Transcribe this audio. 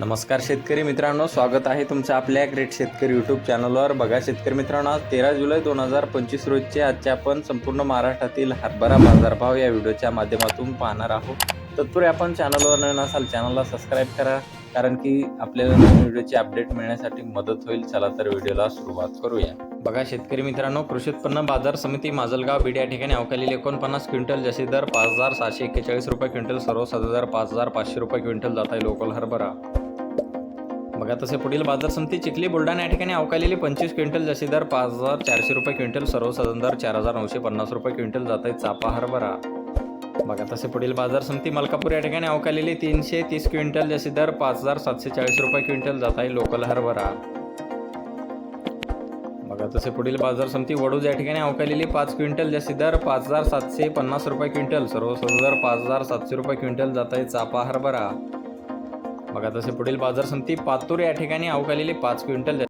नमस्कार शेतकरी मित्रांनो स्वागत आहे तुमचं आपल्या ग्रेट शेतकरी यूट्यूब चॅनलवर बघा शेतकरी मित्रांनो आज तेरा जुलै दोन हजार पंचवीस रोजचे आजचे आपण संपूर्ण महाराष्ट्रातील हरभरा बाजारभाव या व्हिडिओच्या माध्यमातून पाहणार आहोत. तत्पूर्वी आपण चॅनलवर नवीन असाल चॅनलला सबस्क्राईब करा कारण की आपल्याला नवीन व्हिडिओची अपडेट मिळण्यासाठी मदत होईल. चला तर व्हिडिओला सुरुवात करूया. बघा शेतकरी मित्रांनो कृषी उत्पन्न बाजार समिती माजलगाव बीड या ठिकाणी अवकालेली एकोणपन्नास क्विंटल जसे दर पाच हजार सहाशे एक्केचाळीस रुपये क्विंटल सर्वसाधारण दर पाच हजार पाचशे रुपये क्विंटल जात आहे लोकल हरभरा. बघा तसे पुढील बाजार समिती चिखली बुलढाणा या ठिकाणी अवकालेली पंचवीस क्विंटल जशी दर पाच हजार चारशे रुपये क्विंटल सर्वसाधारण दर चार हजार नऊशे पन्नास रुपये क्विंटल जात आहे चापा हरभरा. बघा तसे पुढील बाजार समिती मलकापूर या ठिकाणी अवकालेली तीनशे तीस क्विंटल जशी दर पाच हजार सातशे चाळीस रुपये क्विंटल जात आहे लोकल हरभरा. बघा तसे पुढील बाजार समिती वडूज या ठिकाणी अवकालेली पाच क्विंटल जशी दर पाच हजार सातशे पन्नास रुपये क्विंटल सर्वसाधारण दर पाच हजार सातशे रुपये क्विंटल जात आहे चापा हरभरा. बघा तसे पुढील बाजार समिती पातूर या ठिकाणी अवकालेले पाच क्विंटल.